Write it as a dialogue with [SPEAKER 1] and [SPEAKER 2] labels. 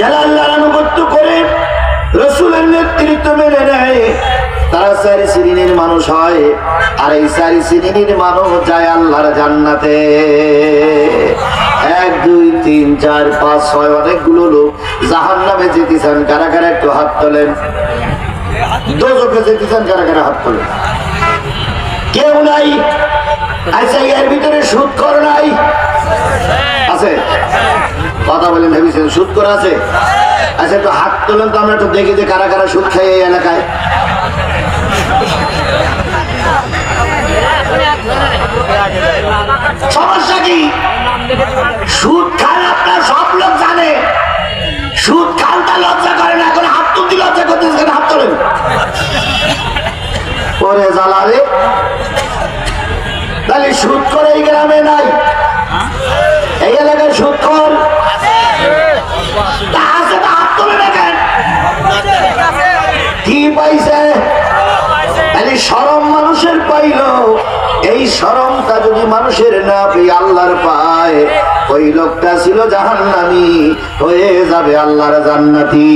[SPEAKER 1] যারা আল্লাহর আনুগত্য করে, রসুলের নেতৃত্ব মেনে নেয়, তারা চারি শ্রেণির মানুষ হয়, আর এই চারি শ্রেণির মানুষ যায় আল্লাহর জান্নাতে। এক, দুই, তিন, চার, পাঁচ, ছয়, অনেকগুলো লোক জাহান নামে যেতেছেন, কারা কারা একটু হাত তোলেন? দোজকে যেতেছেন, কারা কারা হাত তোলেন? কেউ নাই। আচ্ছা এর ভিতরে সুদ কর নাই? আছে? কথা বলেন ভেবেছেন সুদ করে আছে? আচ্ছা একটু হাত তোলেন তো, আমরা একটু দেখি যে কারা কারা সুদ খাই এই এলাকায়। সমস্যা কি? সুদ খান আপনার, সব লোক জানে। সুদ খান তা লজ্জা করে না, এখন হাত তুলতে লজ্জা করতেছে কেন? হাত তোলেন। পরে জ্বালারে তাহলে সুদ করে এই গ্রামে নাই। পাইছে? তাহলে সরম মানুষের পাইল। এই সরমটা যদি মানুষের না পেয়ে আল্লাহর পায়, ওই লোকটা ছিল জাহান্নামি, হয়ে যাবে আল্লাহর জান্নাতি।